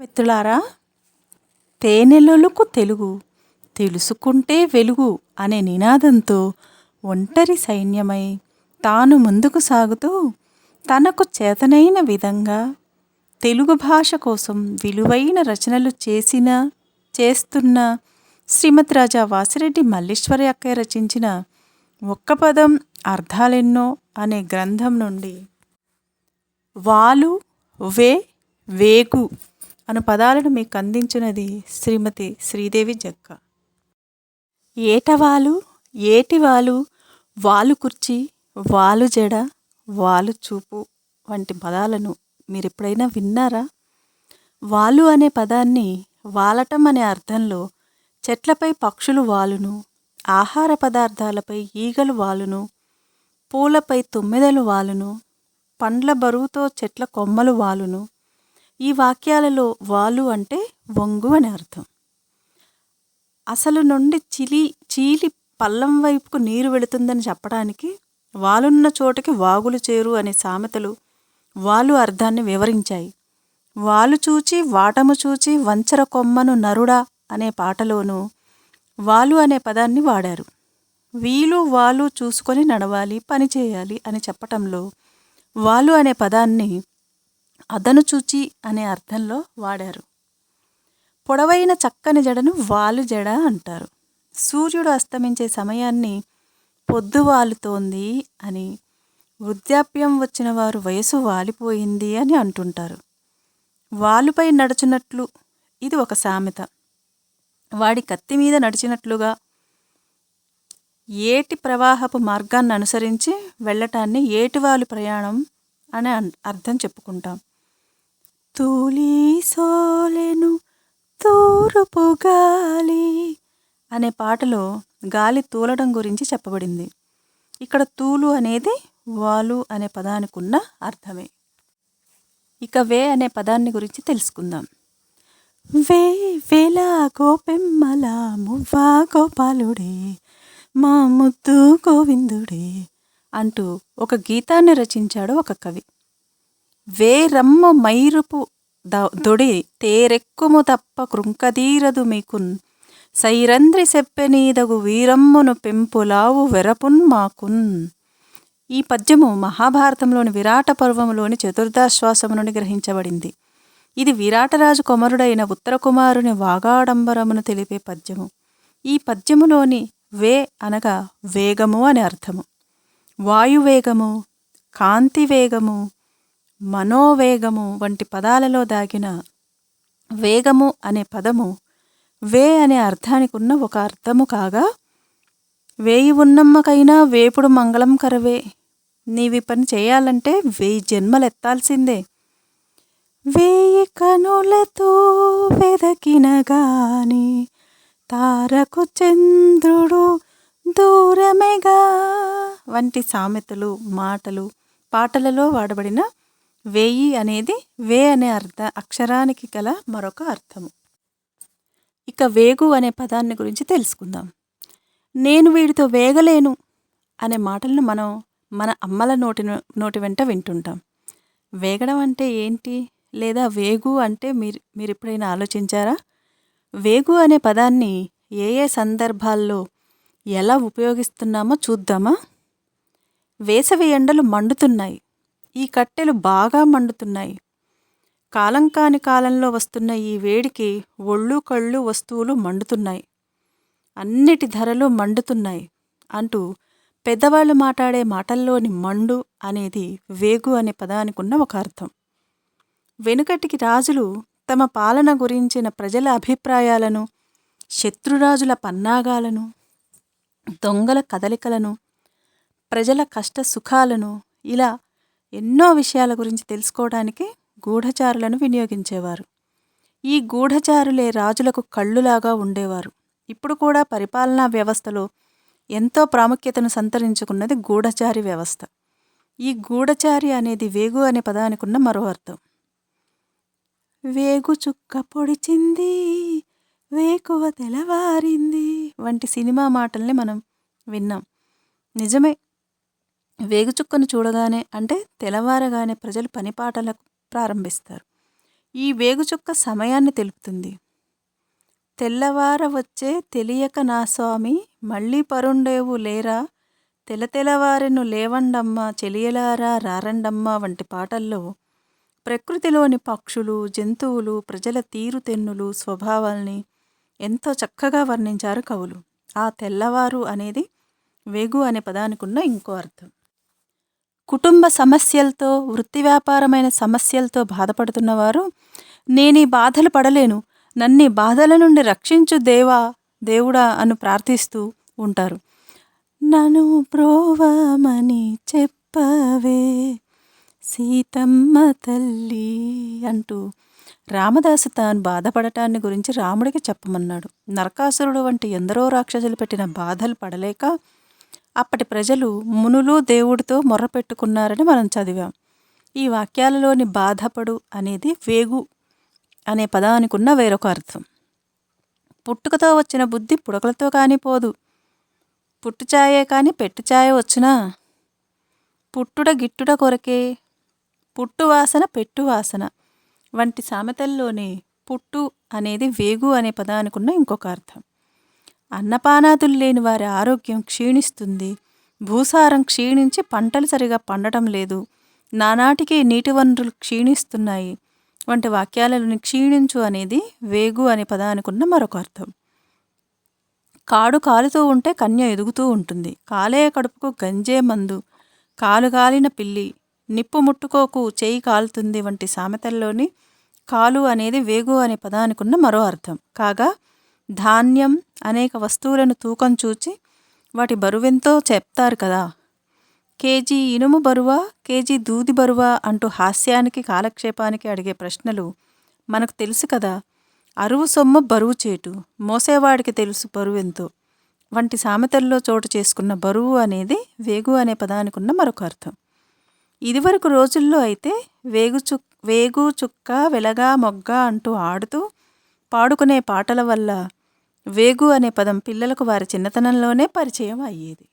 మిత్రులారా తేనెలొలుకు తెలుగు తెలుసుకుంటే వెలుగు అనే నినాదంతో ఒంటరి సైన్యమై తాను ముందుకు సాగుతూ తనకు చేతనైన విధంగా తెలుగు భాష కోసం విలువైన రచనలు చేసిన చేస్తున్న శ్రీమతి రాజా వాసిరెడ్డి మల్లీశ్వరి అక్కయ్య రచించిన ఒక్క పదం అర్థాలెన్నో అనే గ్రంథం నుండి. వాలు వే వేగు అను పదాలను మీకు అందించినది శ్రీమతి శ్రీదేవి జక్క. ఏటవాలు ఏటివాలు వాలు కుర్చీ వాలు జడ వాలు చూపు వంటి పదాలను మీరు ఎప్పుడైనా విన్నారా? వాలు అనే పదాన్ని వాలటం అనే అర్థంలో చెట్లపై పక్షులు వాలును ఆహార పదార్థాలపై ఈగలు వాలును పూలపై తుమ్మెదలు వాలును పండ్ల బరువుతో చెట్ల కొమ్మలు వాలును ఈ వాక్యాలలో వాలు అంటే వంగు అని అర్థం. అసలు నుండి చిలి చీలి పల్లం వైపుకు నీరు వెళుతుందని చెప్పడానికి వాలున్న చోటకి వాగులు చేరు అనే సామెతలు వాలు అర్థాన్ని వివరించాయి. వాలు చూచి వాటము చూచి వంచర కొమ్మను నరుడా అనే పాటలోనూ వాలు అనే పదాన్ని వాడారు. వీలు వాలు చూసుకొని నడవాలి పని చేయాలి అని చెప్పటంలో వాలు అనే పదాన్ని అదను చూచి అనే అర్థంలో వాడారు. పొడవైన చక్కని జడను వాలు జడ అంటారు. సూర్యుడు అస్తమించే సమయాన్ని పొద్దు వాలుతోంది అని వృద్ధాప్యం వచ్చిన వారు వయసు వాలిపోయింది అని అంటుంటారు. వాలుపై నడుచున్నట్లు ఇది ఒక సామెత. వాడి కత్తి మీద నడిచినట్లుగా ఏటి ప్రవాహపు మార్గాన్ని అనుసరించి వెళ్ళటాన్ని ఏటివాలు ప్రయాణం అనే అర్థం చెప్పుకుంటాం. తూలి సోలెను తూరుపు గాలి అనే పాటలో గాలి తూలడం గురించి చెప్పబడింది. ఇక్కడ తూలు అనేది వాలు అనే పదానికి ఉన్న అర్థమే. ఇక వే అనే పదాన్ని గురించి తెలుసుకుందాం. వే వేలా గోపెమ్మల మువ్వా గోపాలుడే మా ముద్దు గోవిందుడే అంటూ ఒక గీతాన్ని రచించాడు ఒక కవి. వేరమ్ము మైరుపు ద- దొడి తేరెక్కుము తప్ప కృంకదీరదు మీకున్. సైరంధ్రి సెప్పెనీదగు వీరమ్మును పెంపులావు వెరపున్ మాకున్. ఈ పద్యము మహాభారతంలోని విరాట పర్వములోని చతుర్దాశ్వాసము నుండి గ్రహించబడింది. ఇది విరాటరాజు కుమారుడైన ఉత్తరకుమారుని వాగాడంబరమును తెలిపే పద్యము. ఈ పద్యములోని వే అనగా వేగము అని అర్థము. వాయువేగము కాంతి వేగము మనోవేగము వంటి పదాలలో దాగిన వేగము అనే పదము వే అనే అర్థానికి ఉన్న ఒక అర్థము కాగా వేయి ఉన్నమ్మకైనా వేపుడు మంగళం కరవే. నీవి పని చేయాలంటే వెయ్యి జన్మలెత్తాల్సిందే. వేయి కనులతో వెదకిన గాని తారకు చంద్రుడు దూరమేగా వంటి సామెతలు మాటలు పాటలలో వాడబడిన వేయి అనేది వే అనే అర్థ అక్షరానికి గల మరొక అర్థము. ఇక వేగు అనే పదాన్ని గురించి తెలుసుకుందాం. నేను వీడితో వేగలేను అనే మాటలను మనం మన అమ్మల నోటి నోటి వెంట వింటుంటాం. వేగడం అంటే ఏంటి? లేదా వేగు అంటే మీరు మీరు ఎప్పుడైనా ఆలోచించారా? వేగు అనే పదాన్ని ఏ ఏ సందర్భాల్లో ఎలా ఉపయోగిస్తున్నామో చూద్దామా? వేసవి ఎండలు మండుతున్నాయి. ఈ కట్టెలు బాగా మండుతున్నాయి. కాలం కాని కాలంలో వస్తున్న ఈ వేడికి ఒళ్ళు కళ్ళు వస్తువులు మండుతున్నాయి. అన్నిటి ధరలు మండుతున్నాయి అంటూ పెద్దవాళ్ళు మాట్లాడే మాటల్లోని మండు అనేది వేగు అనే పదానికి ఉన్న ఒక అర్థం. వెనుకటికి రాజులు తమ పాలన గురించిన ప్రజల అభిప్రాయాలను శత్రురాజుల పన్నాగాలను దొంగల కదలికలను ప్రజల కష్ట సుఖాలను ఇలా ఎన్నో విషయాల గురించి తెలుసుకోవడానికి గూఢచారులను వినియోగించేవారు. ఈ గూఢచారులే రాజులకు కళ్ళులాగా ఉండేవారు. ఇప్పుడు కూడా పరిపాలనా వ్యవస్థలో ఎంతో ప్రాముఖ్యతను సంతరించుకున్నది గూఢచారి వ్యవస్థ. ఈ గూఢచారి అనేది వేగు అనే పదానికి ఉన్న మరో అర్థం. వేగు చుక్క పొడిచింది వేకువ తెలవారింది వంటి సినిమా మాటల్ని మనం విన్నాం. నిజమే వేగుచుక్కను చూడగానే అంటే తెల్లవారగానే ప్రజలు పనిపాటలకు ప్రారంభిస్తారు. ఈ వేగుచుక్క సమయాన్ని తెలుపుతుంది. తెల్లవార వచ్చే తెలియక నా స్వామి మళ్ళీ పరుండేవు లేరా? తెల తెలవారెను లేవండమ్మ చెలియలారా రారండమ్మ వంటి పాటల్లో ప్రకృతిలోని పక్షులు జంతువులు ప్రజల తీరుతెన్నులు స్వభావాల్ని ఎంతో చక్కగా వర్ణించారు కవులు. ఆ తెల్లవారు అనేది వేగు అనే పదానికి ఉన్న ఇంకో అర్థం. కుటుంబ సమస్యలతో వృత్తి వ్యాపారమైన సమస్యలతో బాధపడుతున్నవారు నేను ఈ బాధలు పడలేను. నన్ను ఈ బాధల నుండి రక్షించు దేవా దేవుడా అని ప్రార్థిస్తూ ఉంటారు. నన్ను ప్రోవమని చెప్పవే సీతమ్మ తల్లి అంటూ రామదాసు తాను బాధపడటాన్ని గురించి రాముడికి చెప్పమన్నాడు. నరకాసురుడు వంటి ఎందరో రాక్షసులు పెట్టిన బాధలు పడలేక అప్పటి ప్రజలు మునులు దేవుడితో మొర్రపెట్టుకున్నారని మనం చదివాం. ఈ వాక్యాలలోని బాధపడు అనేది వేగు అనే పదానికి ఉన్న వేరొక అర్థం. పుట్టుకతో వచ్చిన బుద్ధి పుడకలతో కానీ పోదు. పుట్టుచాయే కానీ పెట్టుచాయ వచ్చినా? పుట్టుడ గిట్టుడ కొరకే పుట్టు వాసన పెట్టు వాసన వంటి సామెతల్లోనే పుట్టు అనేది వేగు అనే పదానికి ఉన్న ఇంకొక అర్థం. అన్నపానాదులు లేని వారి ఆరోగ్యం క్షీణిస్తుంది. భూసారం క్షీణించి పంటలు సరిగా పండటం లేదు. నానాటికి నీటి వనరులు క్షీణిస్తున్నాయి. వంటి వాక్యాలను క్షీణించు అనేది వేగు అనే పదానికి ఉన్న మరొక అర్థం. కాడు కాలుతూ ఉంటే కన్య ఎదుగుతూ ఉంటుంది. కాలే కడుపుకు గంజే మందు కాలు కాలిన పిల్లి నిప్పు ముట్టుకోకు చేయి కాలుతుంది వంటి సామెతల్లోని కాలు అనేది వేగు అనే పదానికి ఉన్న మరో అర్థం. కాగా ధాన్యం అనేక వస్తువులను తూకం చూచి వాటి బరువెంతో చెప్తారు కదా. కేజీ ఇనుము బరువా కేజీ దూది బరువా అంటూ హాస్యానికి కాలక్షేపానికి అడిగే ప్రశ్నలు మనకు తెలుసు కదా. అరువు సొమ్ము బరువు చేటు మోసేవాడికి తెలుసు బరువెంతో. వంటి సామెతల్లో చోటు చేసుకున్న బరువు అనేది వేగు అనే పదానికి ఉన్న మరొక అర్థం. ఇదివరకు రోజుల్లో అయితే వేగు చుక్ వేగు చుక్క వెలగా మొగ్గ అంటూ ఆడుతూ పాడుకునే పాటల వల్ల వేగు అనే పదం పిల్లలకు వారి చిన్నతనంలోనే పరిచయం అయ్యేది.